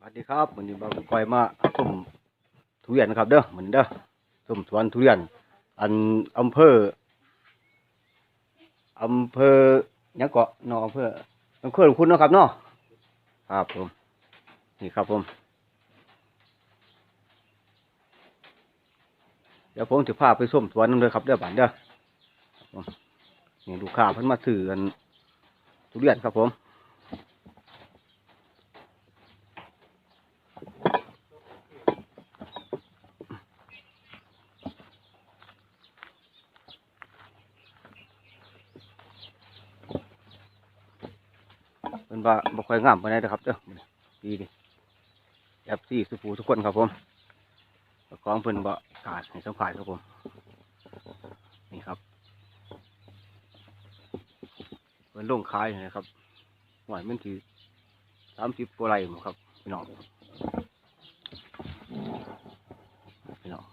สวัสดีครับวันนี้บางก้อยมาส้มทุเรียนนะครับเด้อเหมือนเด้อส้มสวนทุเรียน อันอำเภออำเภอยังเกาะนออำเภออำเภอหลวงคุณเนาะครับเนาะครับผมนี่ครับผมเดี๋ยวผมจะพาไปส้มสวนนั่นเลยครับเด้อบ้านเด้อนี่ลูกค้าเพิ่นมาซื้อกันทุเรียนครับผม เป็นว่าบ่ค่อยงามปานใดเด้อครับเด้อมื้อนี้ดีแอบซี่สุภูทุกคนครับผมเจ้าของเพิ่นบ่กล้าให้สัมภาษณ์ครับผม นี่ครับเพิ่นลงขายนะครับหวานมันสิ30กว่าไร่หมครับพี่น้องพี่น้อง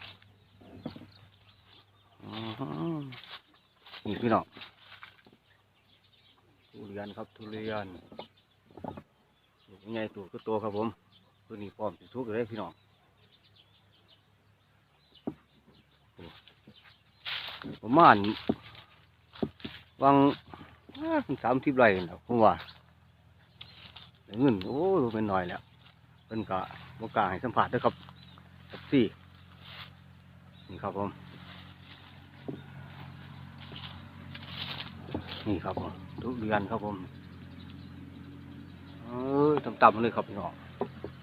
อ๋อหือนี่พี่น้องทุเรียนครับทุเรียน ใหญ่ตัวก็โตครับผมตัวนี้พร้อมสิทุกข์เลยพี่น้องประมาณวางสามสิบไร่นะผมว่าเงินโอ้ยเป็นหน่อยแล้วเป็นกะบกาให้สัมผัสด้วยครับสักสี่นี่ครับผมนี่ครับผมทุกเรียนครับผม ต่ำๆเลยครับพี่น้อง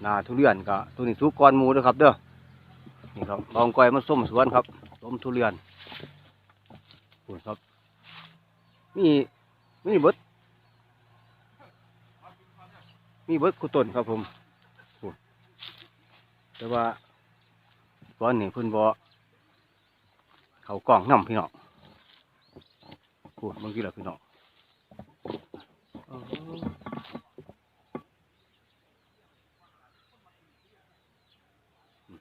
นาทุเรียนกะตัวนี้ทุกก้อนหมูด้วยครับ เด้อนี่ครับลองก้อยมาส้มสวนครับส้มทุเรียนขอบคุณครับ มีมีเบิดมีเบิดกุต้นครับผมขอบคุณแต่ว่าก้อนนี้เพิ่นบ่เขากล่องน้ำพี่น้องพูดเมื่อกี้แหละพี่น้องอ๋ออืม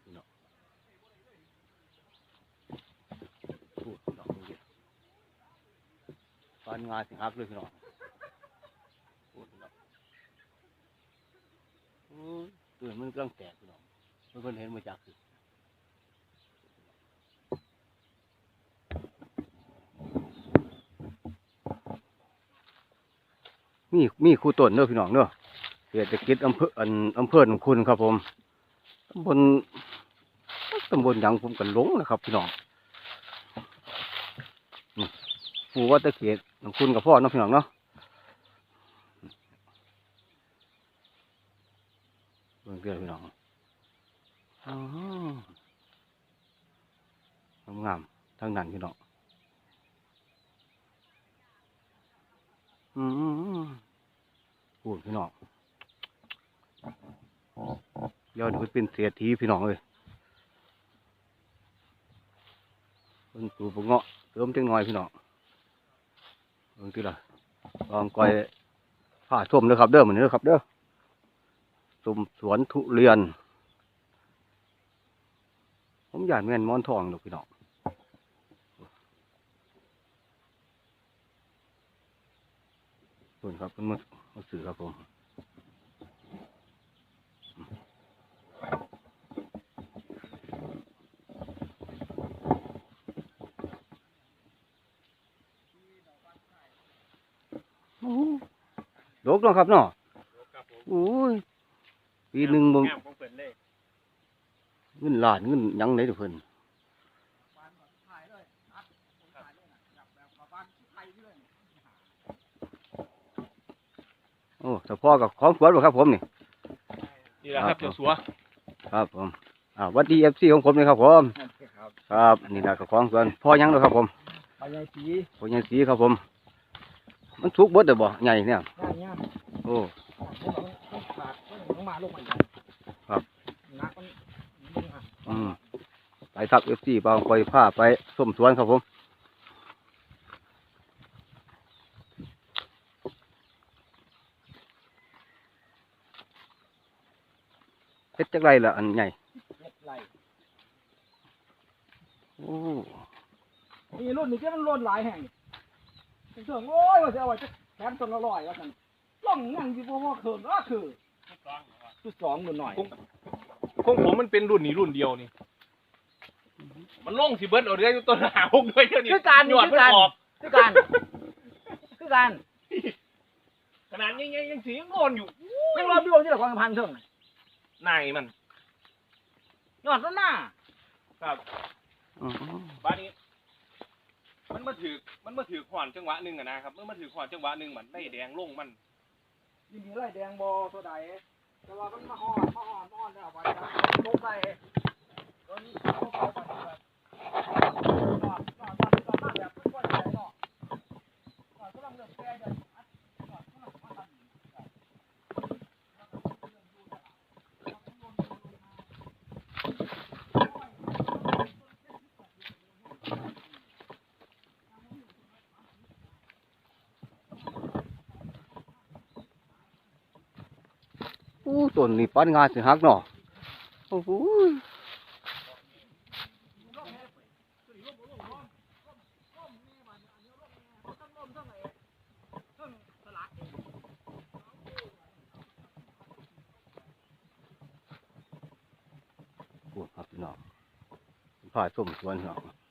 พี่น้องพูดพี่น้องเมื่อกี้ปานงานสิฮักเลยพี่น้องพูดพี่น้องโอ้ยตัวมันกำลังแตกพี่น้องเพื่อนเห็นมาจากสิมีมีครูต้นเด้อพี่น้องเด้อเศรษฐกิจอำเภออำเภอหนองคุณครับผม ตำบลตำบลยังผมกันหลงนะครับพี่น้องหมู่ว่าตะเกียบหนองคุณกับพ่อเนาะพี่น้องเนาะเบิ่งเกลือพี่น้องอ๋องามๆทั้งนั้นพี่น้องอืมพูดพี่น้อง ย้อนเพิ่นเป็นเสียทีพี่น้องเลยเพิ่นปลูกบงเงาะเติมจังหน่อยพี่น้องเบิ่งที่ละลองก้อยผ้าชมเด้อครับ เด้อเหมือนเด้อครับเด้อชมสวนทุเรียน ผมอยากแม่นมอนทองดอกพี่น้องส่วนครับเป็นมือมือสื่อครับผมโอ้โดกเนาะครับเนาะครับผมโอ้ยปีหนึ่งบ่งามของเปิดเลยเงินล้านเงินหยังไหนทุกคนโอ้แต่พ่อกับของสวนบ่ครับผมนี่ นี่แหละครับครับ เจ้าสัวครับผมอ่าหวัดดีเอฟซีของผมเลยครับผมครับครับนี่แหละกับของสวนพ่อยังเลยครับผมปลาใหญ่สีพ่อยังสีครับผม มันทุกเบิดเด้อบ่ใหญ่เนี่ยงามงามโอ้มันขาดมันมาลงมาอีกครับนักมันดึงอะอืมไปทับเอฟซีบางไปผ้าไปส้มสวนครับผมเฮ็ดจักไรล่ะอันใหญ่เล็ดไหลโอ้นี่รุ่นนี้ที่มันรุ่นหลายแห่ง เป็นเสื่องโอ้ยว่าจะเอาไว้จะแถมต้นละร้อยว่าสันล่องยังอยู่บ่พอเขินก็คือชุดสองรุ่นหน่อยของผมมันเป็นรุ่นนี้รุ่นเดียวนี่ มันล่งสิเบิร์ดเอาเรืออยู่ต้นหาหกด้วยเท่านี้คือการนี่หยอดคือมันการออกคือการคือการขนาดยังยังยังสียังงอนอยู่ยังรอพี่วงที่ละความพันเท่าไหร่นายมันยอดต้นหน้าครับอืมบ้านนี้ มันมาถือมันมาถือขวานจังหวะหนึ่งอะนะครับมันมาถือขวานจังหวะหนึ่งเหมือนได้แดงลงมันยินดีไล่แดงบอตัวใดแต่ว่ามันมาหอนมาหอนมาหอนแล้วไปลงไปตอนนี้เขาเอาไปแบบนอนนอนนอนนอนแบบไม่ค่อยใจเนาะนอนก็ต้องเลือกแก้ใจนอนก็ต้องมาทำ อู้ ต้นนี้ปันงานสิฮักเนาะโอ้โหปวดครับพี่น้องผ้าส้มสวนพี่น้อง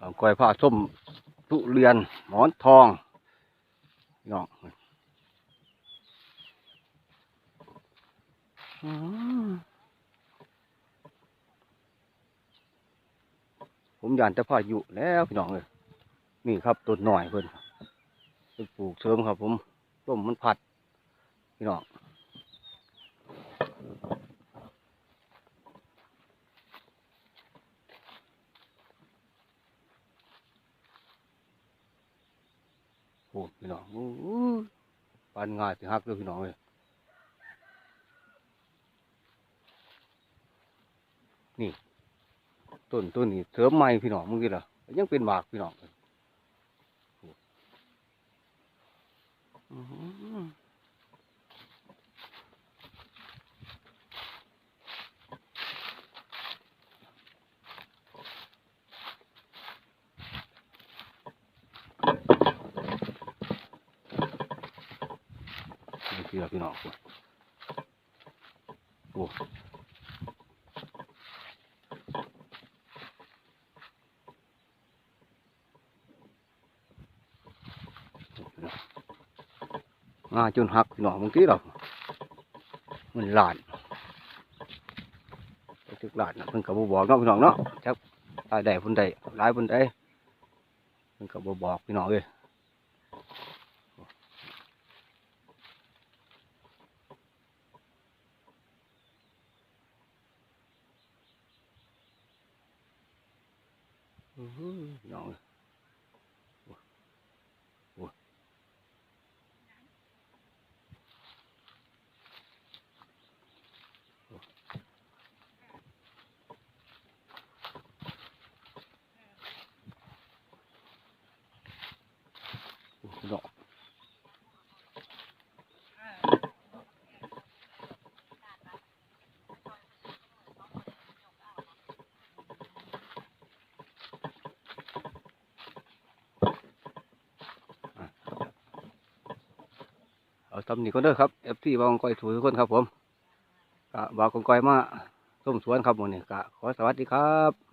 ลองก้อยผ้าส้มทุเรียนหมอนทองพี่น้องอืมผมยานจะพายุแล้วพี่น้องเลยนี่ครับต้นหน่อยเพิ่นเพิ่นปลูกเสริมครับ ผมต้มมันผัดพี่น้อง โอ้พี่น้องปันง่ายสิฮักเลยพี่น้องเลยนี่ต้นต้นนี้เสริมใหม่พี่น้องมึงกี่ล่ะยังเป็นหมากพี่น้องเลยอื้อ หือนี่คือพี่น้องโอ้งาจนหักพี่น้องมึงกี่ล่ะมันหลานไปถึกหลานนะเพิ่นกับบอกเนาะพี่น้องเนาะจักตายได้พุ่นใดหลายพุ่นใดเพิ่นกับบอกพี่น้องเลย อื้อหือพี่น้องเอ้ยโอ้โอ้โอ้พี่น้อง เอาตำหนิก็เด้อครับเอฟซีบางก้อยถูทุกคนครับผมกะบาวกองก้อยมาส้มสวนครับผมเนี่กะขอสวัสดีครับ